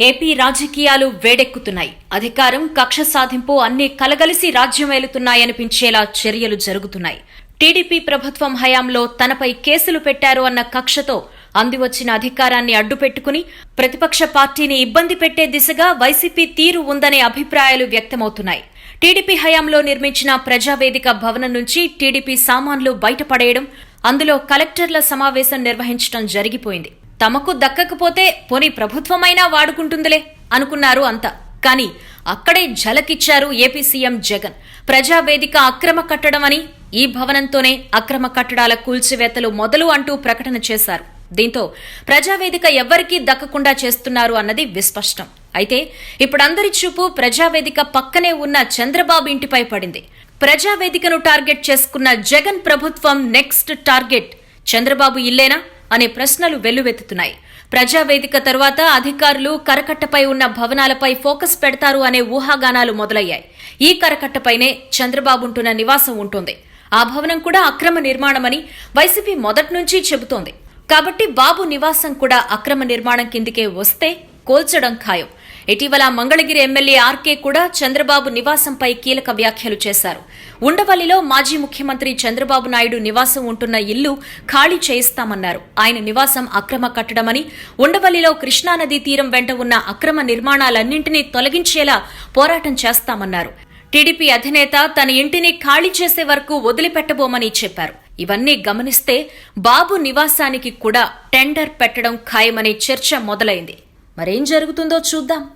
AP రాజకీయాలు వేడెక్కుతున్నాయి. అధికారం కక్ష సాధింపు అన్ని కలగలిసి రాజ్యమేలుతున్నాయనిపించేలా చర్యలు జరుగుతున్నాయి. టీడీపీ ప్రభుత్వం హయాంలో తనపై కేసులు పెట్టారు అన్న కక్షతో అందివచ్చిన అధికారాన్ని అడ్డుపెట్టుకుని ప్రతిపక్ష పార్టీని ఇబ్బంది పెట్టే దిశగా వైసీపీ తీరు ఉందనే అభిప్రాయాలు వ్యక్తమవుతున్నాయి. టీడీపీ హయాంలో నిర్మించిన ప్రజావేదిక భవనం నుంచి టీడీపీ సామాన్లు బయటపడేయడం అందులో కలెక్టర్ల సమావేశం నిర్వహించడం జరిగిపోయింది. తమకు దక్కకపోతే పోనీ ప్రభుత్వమైనా వాడుకుంటుందిలే అనుకున్నారు అంతా. కానీ అక్కడే ఝలకిచ్చారు ఏపీ సీఎం జగన్. ప్రజావేదిక అక్రమ కట్టడం అని ఈ భవనంతోనే అక్రమ కట్టడాల కూల్చివేతలు మొదలు అంటూ ప్రకటన చేశారు. దీంతో ప్రజావేదిక ఎవ్వరికీ దక్కకుండా చేస్తున్నారు అన్నది విస్పష్టం. అయితే ఇప్పుడందరి చూపు ప్రజావేదిక పక్కనే ఉన్న చంద్రబాబు ఇంటిపై పడింది. ప్రజావేదికను టార్గెట్ చేసుకున్న జగన్ ప్రభుత్వం నెక్స్ట్ టార్గెట్. చంద్రబాబు ఇల్లేనా? అనే ప్రశ్నలు వెల్లువెత్తుతున్నాయి. ప్రజావేదిక తరువాత అధికారులు కరకట్టపై ఉన్న భవనాలపై ఫోకస్ పెడతారు అనే ఊహాగానాలు మొదలయ్యాయి. ఈ కరకట్టపైనే చంద్రబాబు ఉంటున్న నివాసం ఉంటుంది. ఆ భవనం కూడా అక్రమ నిర్మాణమని వైసీపీ మొదటి నుంచి చెబుతోంది. కాబట్టి బాబు నివాసం కూడా అక్రమ నిర్మాణం కిందికే వస్తే కోల్చడం ఖాయం. ఇటీవల మంగళగిరి ఎమ్మెల్యే ఆర్కే కూడా చంద్రబాబు నివాసంపై కీలక వ్యాఖ్యలు చేశారు. ఉండవల్లిలో మాజీ ముఖ్యమంత్రి చంద్రబాబు నాయుడు నివాసం ఉంటున్న ఇల్లు ఖాళీ చేయిస్తామన్నారు. ఆయన నివాసం అక్రమ కట్టడమని ఉండవల్లిలో కృష్ణానదీ తీరం వెంట ఉన్న అక్రమ నిర్మాణాలన్నింటినీ తొలగించేలా పోరాటం చేస్తామన్నారు. టీడీపీ అధినేత తన ఇంటిని ఖాళీ చేసే వరకు వదిలిపెట్టబోమని చెప్పారు. ఇవన్నీ గమనిస్తే బాబు నివాసానికి కూడా టెండర్ పెట్టడం ఖాయమనే చర్చ మొదలైంది. మరేం జరుగుతుందో చూద్దాం.